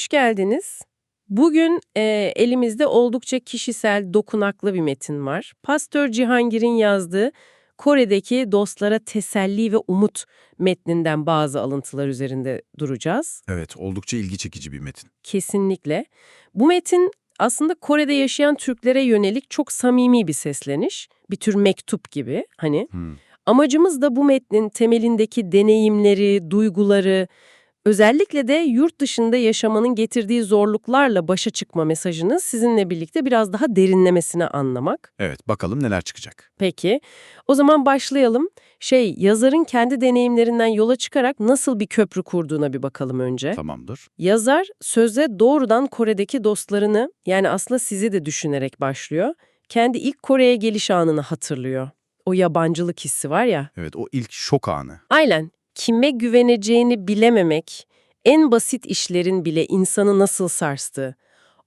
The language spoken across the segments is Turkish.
hoş geldiniz. Bugün e, elimizde oldukça kişisel, dokunaklı bir metin var. Pastör Cihangir'in yazdığı Kore'deki dostlara teselli ve umut metninden bazı alıntılar üzerinde duracağız. Evet, oldukça ilgi çekici bir metin. Kesinlikle. Bu metin aslında Kore'de yaşayan Türklere yönelik çok samimi bir sesleniş. Bir tür mektup gibi hani. Hmm. Amacımız da bu metnin temelindeki deneyimleri, duyguları, özellikle de yurt dışında yaşamanın getirdiği zorluklarla başa çıkma mesajını sizinle birlikte biraz daha derinlemesine anlamak. Evet, bakalım neler çıkacak. Peki, o zaman başlayalım. Şey, yazarın kendi deneyimlerinden yola çıkarak nasıl bir köprü kurduğuna bir bakalım önce. Tamamdır. Yazar söze doğrudan Kore'deki dostlarını yani aslında sizi de düşünerek başlıyor. Kendi ilk Kore'ye geliş anını hatırlıyor. O yabancılık hissi var ya. Evet, o ilk şok anı. Aynen. Kime güveneceğini bilememek, en basit işlerin bile insanı nasıl sarstığı.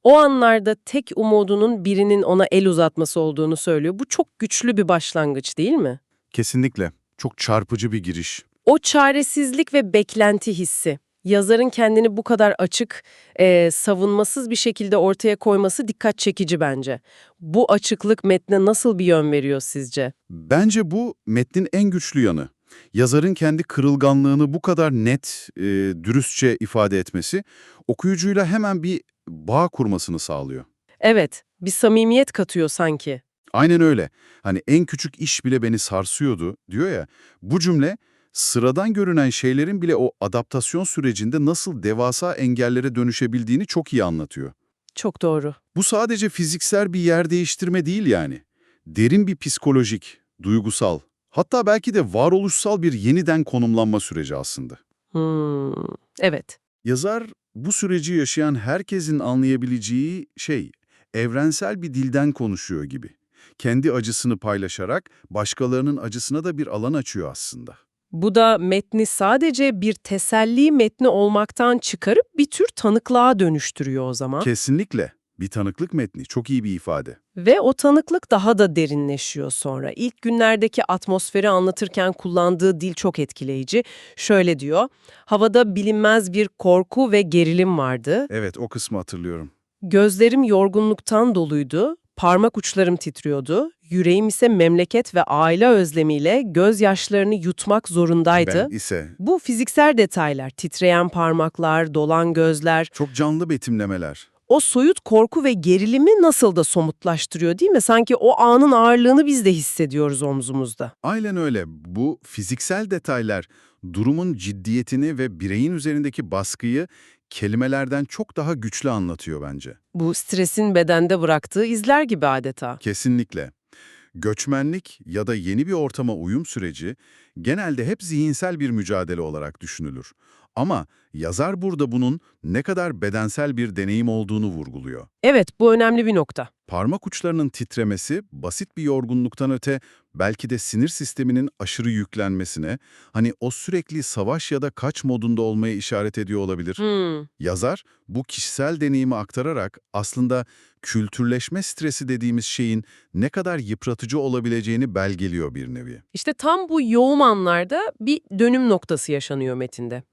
O anlarda tek umudunun birinin ona el uzatması olduğunu söylüyor. Bu çok güçlü bir başlangıç değil mi? Kesinlikle. Çok çarpıcı bir giriş. O çaresizlik ve beklenti hissi. Yazarın kendini bu kadar açık, e, savunmasız bir şekilde ortaya koyması dikkat çekici bence. Bu açıklık metne nasıl bir yön veriyor sizce? Bence bu metnin en güçlü yanı. Yazarın kendi kırılganlığını bu kadar net, e, dürüstçe ifade etmesi, okuyucuyla hemen bir bağ kurmasını sağlıyor. Evet, bir samimiyet katıyor sanki. Aynen öyle. Hani en küçük iş bile beni sarsıyordu diyor ya. Bu cümle sıradan görünen şeylerin bile o adaptasyon sürecinde nasıl devasa engellere dönüşebildiğini çok iyi anlatıyor. Çok doğru. Bu sadece fiziksel bir yer değiştirme değil yani. Derin bir psikolojik, duygusal, hatta belki de varoluşsal bir yeniden konumlanma süreci aslında. Hmm, evet. Yazar bu süreci yaşayan herkesin anlayabileceği şey, evrensel bir dilden konuşuyor gibi. Kendi acısını paylaşarak başkalarının acısına da bir alan açıyor aslında. Bu da metni sadece bir teselli metni olmaktan çıkarıp bir tür tanıklığa dönüştürüyor o zaman. Kesinlikle. Bir tanıklık metni, çok iyi bir ifade. Ve o tanıklık daha da derinleşiyor sonra. İlk günlerdeki atmosferi anlatırken kullandığı dil çok etkileyici. Şöyle diyor, havada bilinmez bir korku ve gerilim vardı. Evet, o kısmı hatırlıyorum. Gözlerim yorgunluktan doluydu, parmak uçlarım titriyordu. Yüreğim ise memleket ve aile özlemiyle gözyaşlarını yutmak zorundaydı. Ben ise Bu fiziksel detaylar, titreyen parmaklar, dolan gözler, çok canlı betimlemeler. O soyut korku ve gerilimi nasıl da somutlaştırıyor değil mi? Sanki o anın ağırlığını biz de hissediyoruz omzumuzda. Aynen öyle. Bu fiziksel detaylar durumun ciddiyetini ve bireyin üzerindeki baskıyı kelimelerden çok daha güçlü anlatıyor bence. Bu stresin bedende bıraktığı izler gibi adeta. Kesinlikle. Göçmenlik ya da yeni bir ortama uyum süreci genelde hep zihinsel bir mücadele olarak düşünülür. Ama yazar burada bunun ne kadar bedensel bir deneyim olduğunu vurguluyor. Evet, bu önemli bir nokta. Parmak uçlarının titremesi basit bir yorgunluktan öte belki de sinir sisteminin aşırı yüklenmesine, hani o sürekli savaş ya da kaç modunda olmaya işaret ediyor olabilir. Hmm, Yazar bu kişisel deneyimi aktararak aslında kültürleşme stresi dediğimiz şeyin ne kadar yıpratıcı olabileceğini belgeliyor bir nevi. İşte tam bu yoğun anlarda bir dönüm noktası yaşanıyor metinde.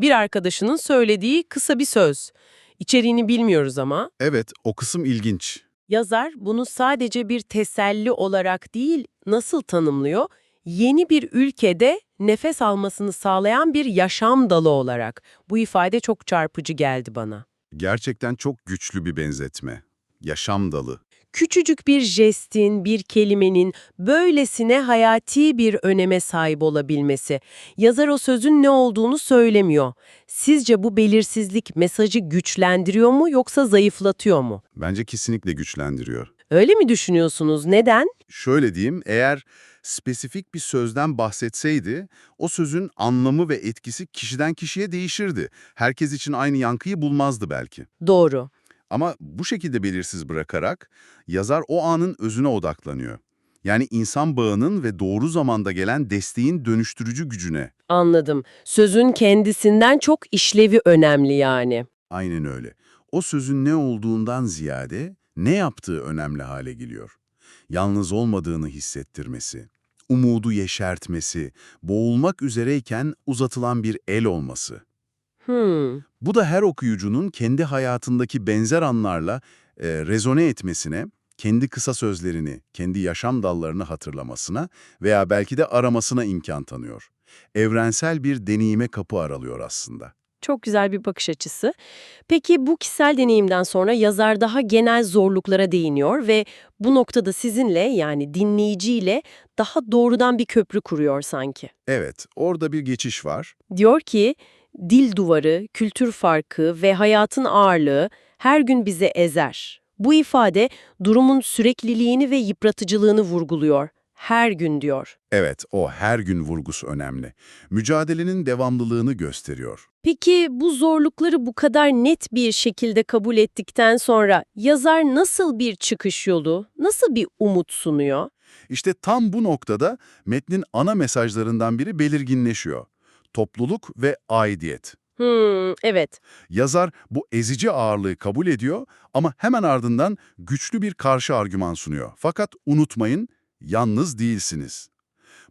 Bir arkadaşının söylediği kısa bir söz. İçeriğini bilmiyoruz ama Evet, o kısım ilginç. Yazar bunu sadece bir teselli olarak değil, nasıl tanımlıyor? Yeni bir ülkede nefes almasını sağlayan bir yaşam dalı olarak. Bu ifade çok çarpıcı geldi bana. Gerçekten çok güçlü bir benzetme. Yaşam dalı. Küçücük bir jestin, bir kelimenin böylesine hayati bir öneme sahip olabilmesi. Yazar o sözün ne olduğunu söylemiyor. Sizce bu belirsizlik mesajı güçlendiriyor mu yoksa zayıflatıyor mu? Bence kesinlikle güçlendiriyor. Öyle mi düşünüyorsunuz? Neden? Şöyle diyeyim, eğer spesifik bir sözden bahsetseydi, o sözün anlamı ve etkisi kişiden kişiye değişirdi. Herkes için aynı yankıyı bulmazdı belki. Doğru. Ama bu şekilde belirsiz bırakarak yazar o anın özüne odaklanıyor. Yani insan bağının ve doğru zamanda gelen desteğin dönüştürücü gücüne. Anladım. Sözün kendisinden çok işlevi önemli yani. Aynen öyle. O sözün ne olduğundan ziyade ne yaptığı önemli hale geliyor. Yalnız olmadığını hissettirmesi, umudu yeşertmesi, boğulmak üzereyken uzatılan bir el olması. Hmm, Bu da her okuyucunun kendi hayatındaki benzer anlarla e, rezone etmesine, kendi kısa sözlerini, kendi yaşam dallarını hatırlamasına veya belki de aramasına imkan tanıyor. Evrensel bir deneyime kapı aralıyor aslında. çok güzel bir bakış açısı. Peki bu kişisel deneyimden sonra yazar daha genel zorluklara değiniyor ve bu noktada sizinle yani dinleyiciyle daha doğrudan bir köprü kuruyor sanki. Evet, orada bir geçiş var. Diyor ki, dil duvarı, kültür farkı ve hayatın ağırlığı her gün bizi ezer. Bu ifade durumun sürekliliğini ve yıpratıcılığını vurguluyor. Her gün diyor. Evet, o her gün vurgusu önemli. Mücadelenin devamlılığını gösteriyor. Peki bu zorlukları bu kadar net bir şekilde kabul ettikten sonra yazar nasıl bir çıkış yolu, nasıl bir umut sunuyor? İşte tam bu noktada metnin ana mesajlarından biri belirginleşiyor. Topluluk ve aidiyet. Hmm, evet. Yazar bu ezici ağırlığı kabul ediyor ama hemen ardından güçlü bir karşı argüman sunuyor. Fakat unutmayın, yalnız değilsiniz.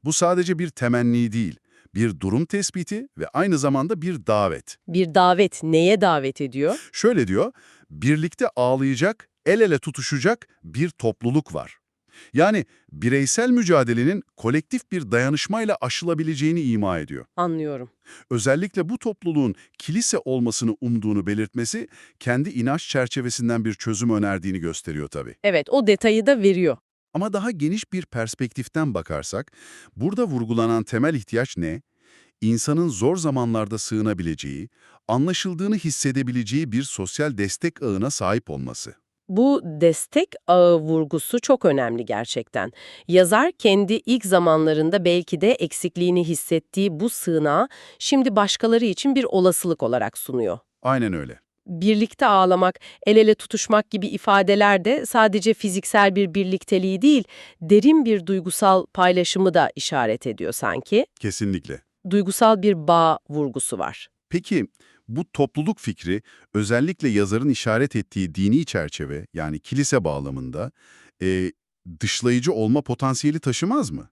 Bu sadece bir temenni değil, bir durum tespiti ve aynı zamanda bir davet. Bir davet neye davet ediyor? Şöyle diyor, birlikte ağlayacak, el ele tutuşacak bir topluluk var. Yani bireysel mücadelenin kolektif bir dayanışmayla aşılabileceğini ima ediyor. Anlıyorum. Özellikle bu topluluğun kilise olmasını umduğunu belirtmesi, kendi inanç çerçevesinden bir çözüm önerdiğini gösteriyor tabii. Evet, o detayı da veriyor. Ama daha geniş bir perspektiften bakarsak, burada vurgulanan temel ihtiyaç ne? İnsanın zor zamanlarda sığınabileceği, anlaşıldığını hissedebileceği bir sosyal destek ağına sahip olması. Bu destek ağı vurgusu çok önemli gerçekten. Yazar kendi ilk zamanlarında belki de eksikliğini hissettiği bu sığınağı şimdi başkaları için bir olasılık olarak sunuyor. Aynen öyle. Birlikte ağlamak, el ele tutuşmak gibi ifadeler de sadece fiziksel bir birlikteliği değil, derin bir duygusal paylaşımı da işaret ediyor sanki. Kesinlikle. Duygusal bir bağ vurgusu var. Peki bu topluluk fikri özellikle yazarın işaret ettiği dini çerçeve yani kilise bağlamında e, dışlayıcı olma potansiyeli taşımaz mı?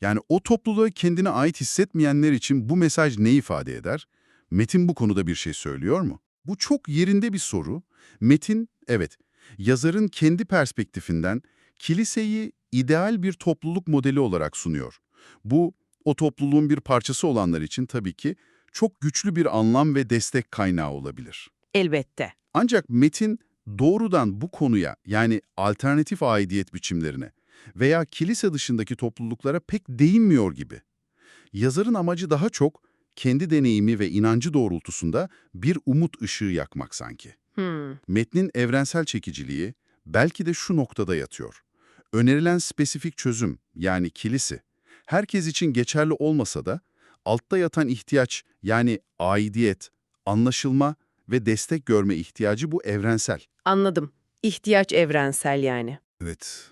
Yani o topluluğa kendine ait hissetmeyenler için bu mesaj ne ifade eder? Metin bu konuda bir şey söylüyor mu? Bu çok yerinde bir soru. Metin, evet, yazarın kendi perspektifinden kiliseyi ideal bir topluluk modeli olarak sunuyor. Bu, o topluluğun bir parçası olanlar için tabii ki çok güçlü bir anlam ve destek kaynağı olabilir. Elbette. Ancak metin doğrudan bu konuya yani alternatif aidiyet biçimlerine veya kilise dışındaki topluluklara pek değinmiyor gibi. Yazarın amacı daha çok kendi deneyimi ve inancı doğrultusunda bir umut ışığı yakmak sanki. Hmm. Metnin evrensel çekiciliği belki de şu noktada yatıyor. Önerilen spesifik çözüm yani kilise herkes için geçerli olmasa da altta yatan ihtiyaç yani aidiyet, anlaşılma ve destek görme ihtiyacı bu evrensel. Anladım. İhtiyaç evrensel yani. Evet.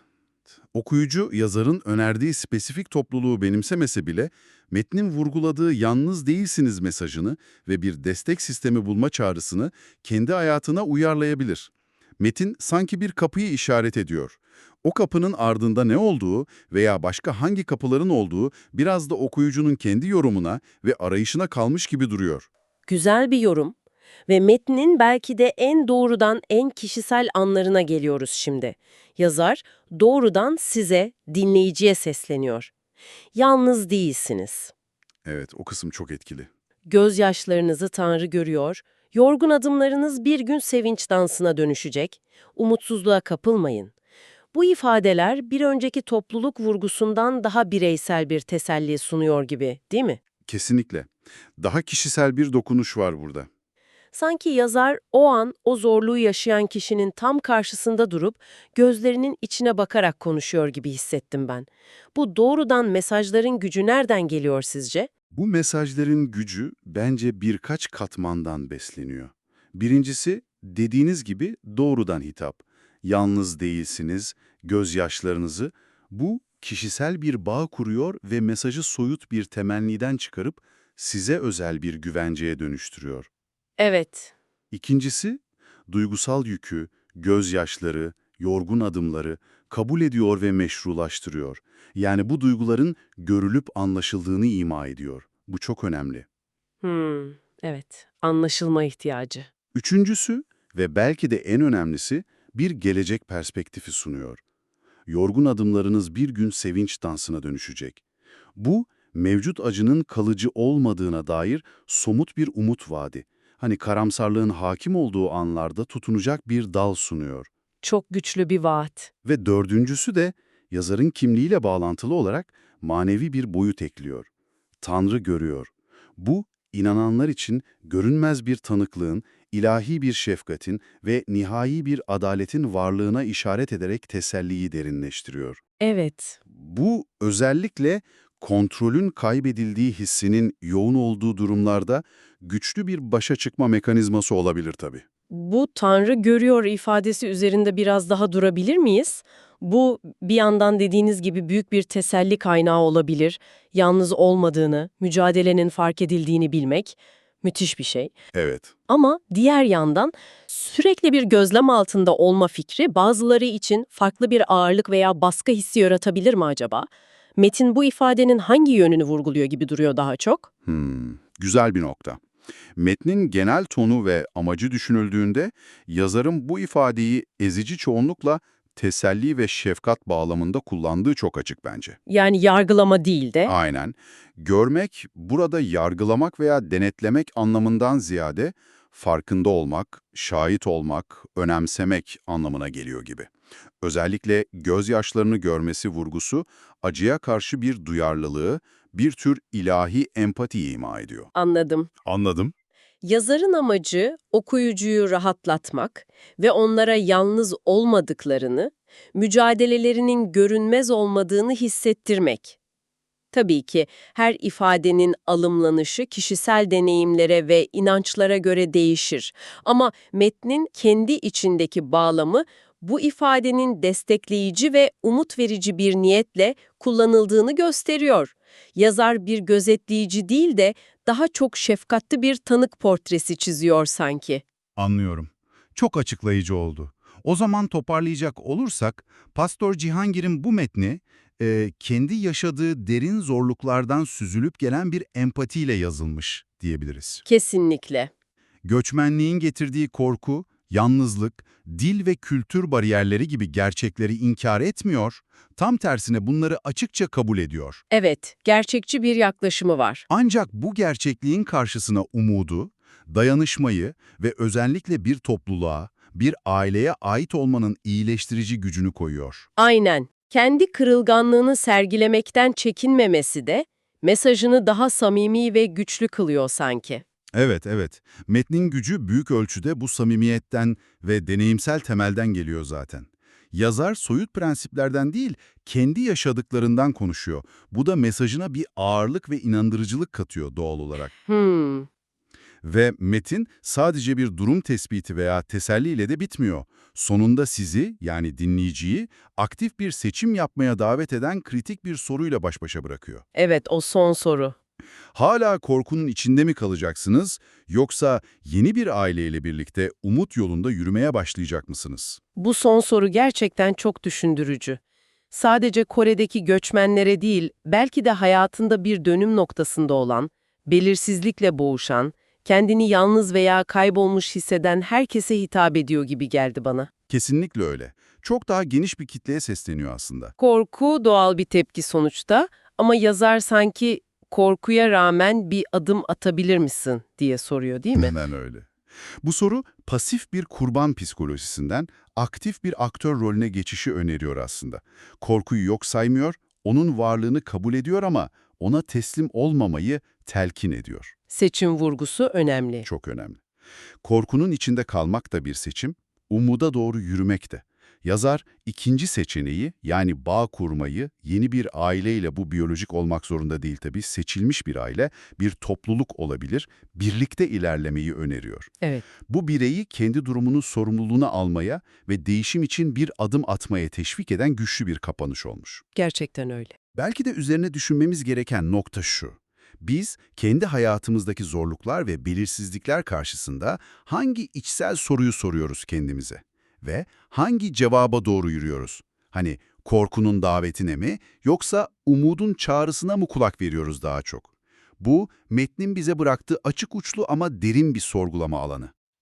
Okuyucu yazarın önerdiği spesifik topluluğu benimsemese bile metnin vurguladığı yalnız değilsiniz mesajını ve bir destek sistemi bulma çağrısını kendi hayatına uyarlayabilir. Metin sanki bir kapıyı işaret ediyor. O kapının ardında ne olduğu veya başka hangi kapıların olduğu biraz da okuyucunun kendi yorumuna ve arayışına kalmış gibi duruyor. Güzel bir yorum ve metnin belki de en doğrudan en kişisel anlarına geliyoruz şimdi. Yazar doğrudan size, dinleyiciye sesleniyor. Yalnız değilsiniz. Evet, o kısım çok etkili. Gözyaşlarınızı Tanrı görüyor, yorgun adımlarınız bir gün sevinç dansına dönüşecek, umutsuzluğa kapılmayın. Bu ifadeler bir önceki topluluk vurgusundan daha bireysel bir teselli sunuyor gibi, değil mi? Kesinlikle. Daha kişisel bir dokunuş var burada. Sanki yazar o an o zorluğu yaşayan kişinin tam karşısında durup gözlerinin içine bakarak konuşuyor gibi hissettim ben. Bu doğrudan mesajların gücü nereden geliyor sizce? Bu mesajların gücü bence birkaç katmandan besleniyor. Birincisi, dediğiniz gibi doğrudan hitap. Yalnız değilsiniz, gözyaşlarınızı. Bu, kişisel bir bağ kuruyor ve mesajı soyut bir temenniden çıkarıp size özel bir güvenceye dönüştürüyor. Evet, İkincisi, duygusal yükü, gözyaşları, yorgun adımları kabul ediyor ve meşrulaştırıyor. Yani bu duyguların görülüp anlaşıldığını ima ediyor. Bu çok önemli. hmm. Evet, anlaşılma ihtiyacı. Üçüncüsü ve belki de en önemlisi bir gelecek perspektifi sunuyor. Yorgun adımlarınız bir gün sevinç dansına dönüşecek. Bu, mevcut acının kalıcı olmadığına dair somut bir umut vaadi. Hani karamsarlığın hakim olduğu anlarda tutunacak bir dal sunuyor. Çok güçlü bir vaat. Ve dördüncüsü de yazarın kimliğiyle bağlantılı olarak manevi bir boyut ekliyor. Tanrı görüyor. Bu, inananlar için görünmez bir tanıklığın, ilahi bir şefkatin ve nihai bir adaletin varlığına işaret ederek teselliyi derinleştiriyor. Evet, Bu özellikle kontrolün kaybedildiği hissinin yoğun olduğu durumlarda güçlü bir başa çıkma mekanizması olabilir tabii. Bu Tanrı görüyor ifadesi üzerinde biraz daha durabilir miyiz? Bu bir yandan dediğiniz gibi büyük bir teselli kaynağı olabilir. Yalnız olmadığını, mücadelenin fark edildiğini bilmek müthiş bir şey. Evet. Ama diğer yandan sürekli bir gözlem altında olma fikri bazıları için farklı bir ağırlık veya baskı hissi yaratabilir mi acaba? Metin bu ifadenin hangi yönünü vurguluyor gibi duruyor daha çok? Hmm, güzel bir nokta. Metnin genel tonu ve amacı düşünüldüğünde yazarın bu ifadeyi ezici çoğunlukla teselli ve şefkat bağlamında kullandığı çok açık bence. Yani yargılama değil de Aynen. Görmek, burada yargılamak veya denetlemek anlamından ziyade farkında olmak, şahit olmak, önemsemek anlamına geliyor gibi. Özellikle gözyaşlarını görmesi vurgusu acıya karşı bir duyarlılığı, bir tür ilahi empati ima ediyor. anladım. Anladım. Yazarın amacı okuyucuyu rahatlatmak ve onlara yalnız olmadıklarını, mücadelelerinin görünmez olmadığını hissettirmek. Tabii ki her ifadenin alımlanışı kişisel deneyimlere ve inançlara göre değişir. Ama metnin kendi içindeki bağlamı bu ifadenin destekleyici ve umut verici bir niyetle kullanıldığını gösteriyor. Yazar bir gözetleyici değil de daha çok şefkatli bir tanık portresi çiziyor sanki. Anlıyorum. Çok açıklayıcı oldu. O zaman toparlayacak olursak, Pastor Cihangir'in bu metni, e, kendi yaşadığı derin zorluklardan süzülüp gelen bir empatiyle yazılmış diyebiliriz. Kesinlikle. Göçmenliğin getirdiği korku, yalnızlık, dil ve kültür bariyerleri gibi gerçekleri inkar etmiyor, tam tersine bunları açıkça kabul ediyor. Evet, gerçekçi bir yaklaşımı var. Ancak bu gerçekliğin karşısına umudu, dayanışmayı ve özellikle bir topluluğa, bir aileye ait olmanın iyileştirici gücünü koyuyor. Aynen. Kendi kırılganlığını sergilemekten çekinmemesi de mesajını daha samimi ve güçlü kılıyor sanki. Evet, evet. Metnin gücü büyük ölçüde bu samimiyetten ve deneyimsel temelden geliyor zaten. Yazar soyut prensiplerden değil, kendi yaşadıklarından konuşuyor. Bu da mesajına bir ağırlık ve inandırıcılık katıyor doğal olarak. Hmm, Ve metin sadece bir durum tespiti veya teselliyle de bitmiyor. Sonunda sizi, yani dinleyiciyi, aktif bir seçim yapmaya davet eden kritik bir soruyla baş başa bırakıyor. evet o son soru. Hala korkunun içinde mi kalacaksınız, yoksa yeni bir aileyle birlikte umut yolunda yürümeye başlayacak mısınız? Bu son soru gerçekten çok düşündürücü. Sadece Kore'deki göçmenlere değil, belki de hayatında bir dönüm noktasında olan, belirsizlikle boğuşan, kendini yalnız veya kaybolmuş hisseden herkese hitap ediyor gibi geldi bana. Kesinlikle öyle. Çok daha geniş bir kitleye sesleniyor aslında. Korku doğal bir tepki sonuçta ama yazar sanki korkuya rağmen bir adım atabilir misin diye soruyor değil mi? Hemen öyle. Bu soru pasif bir kurban psikolojisinden aktif bir aktör rolüne geçişi öneriyor aslında. Korkuyu yok saymıyor, onun varlığını kabul ediyor ama ona teslim olmamayı telkin ediyor. Seçim vurgusu önemli. Çok önemli. Korkunun içinde kalmak da bir seçim, umuda doğru yürümek de. Yazar ikinci seçeneği yani bağ kurmayı yeni bir aileyle bu biyolojik olmak zorunda değil tabii seçilmiş bir aile, bir topluluk olabilir, birlikte ilerlemeyi öneriyor. Evet. Bu bireyi kendi durumunun sorumluluğunu almaya ve değişim için bir adım atmaya teşvik eden güçlü bir kapanış olmuş. Gerçekten öyle. Belki de üzerine düşünmemiz gereken nokta şu. Biz kendi hayatımızdaki zorluklar ve belirsizlikler karşısında hangi içsel soruyu soruyoruz kendimize? Ve hangi cevaba doğru yürüyoruz? Hani korkunun davetine mi yoksa umudun çağrısına mı kulak veriyoruz daha çok? Bu, metnin bize bıraktığı açık uçlu ama derin bir sorgulama alanı.